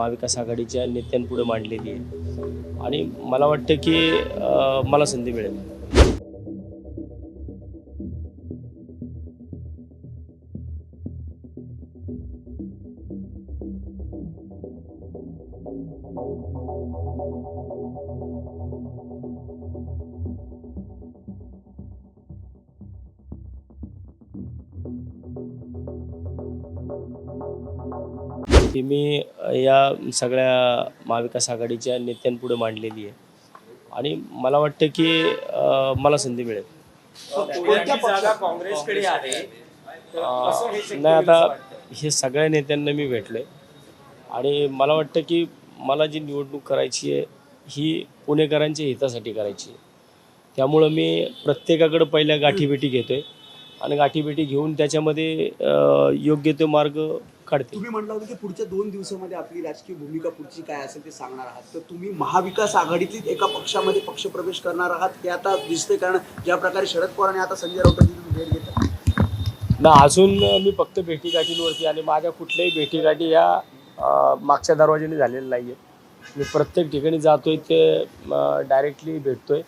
महाविकास आघाडीच्या नेत्यांपुढे मांडलेली आहे. आणि मला वाटतं की मला संधी मिळेल. ती मी या सगळ्या महाविकास आघाडीच्या नेत्यांपुढे मांडलेली आहे. आणि मला वाटतं की मला संधी मिळेल. काँग्रेसकडे आहे? नाही आता हे सगळ्या नेत्यांना मी भेटले आणि मला वाटतं की मला जी निवडणूक करायची आहे ही पुणेकरांच्या हितासाठी करायची आहे. त्यामुळं मी प्रत्येकाकडे पहिल्या गाठीभेटी घेतोय. आणि गाठीभेटी घेऊन त्याच्यामध्ये योग्य तो मार्ग काढते तुम्ही म्हटलं होतं की पुढच्या दोन दिवसामध्ये आपली राजकीय भूमिका पुढची काय असेल ते सांगणार आहात. तर तुम्ही महाविकास आघाडीतलीच एका पक्षामध्ये पक्षप्रवेश करणार आहात हे आता दिसते कारण ज्या प्रकारे शरद पवार आणि आता संजय राऊतांची तुम्ही भेट घेता ना अजून मी फक्त भेटीगाठींवरती आणि माझ्या कुठल्याही भेटीगाठी या मागच्या दरवाजाने झालेल्या नाही आहेत मी प्रत्येक ठिकाणी जातोय ते डायरेक्टली भेटतोय.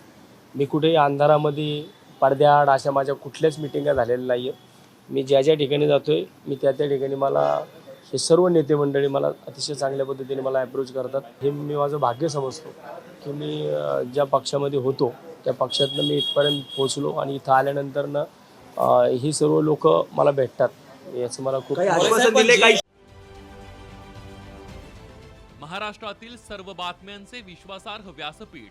मी कुठेही अंधारामध्ये पडद्याआड अशा माझ्या कुठल्याच मिटिंगा झालेल्या नाही आहेत मी ज्या ज्या ठिकाणी जातोय मी त्या त्या ठिकाणी मला हे सर्व नेते मंडळी मला अतिशय चांगल्या पद्धतीने मला अप्रोच करतात. हे मी माझं भाग्य समजतो की मी ज्या पक्षामध्ये होतो त्या पक्षातनं मी इथपर्यंत पोचलो आणि इथं आल्यानंतरनं ही सर्व लोक मला भेटतात. याचं मला खूप महाराष्ट्रातील सर्व बातम्यांचे विश्वासार्ह व्यासपीठ.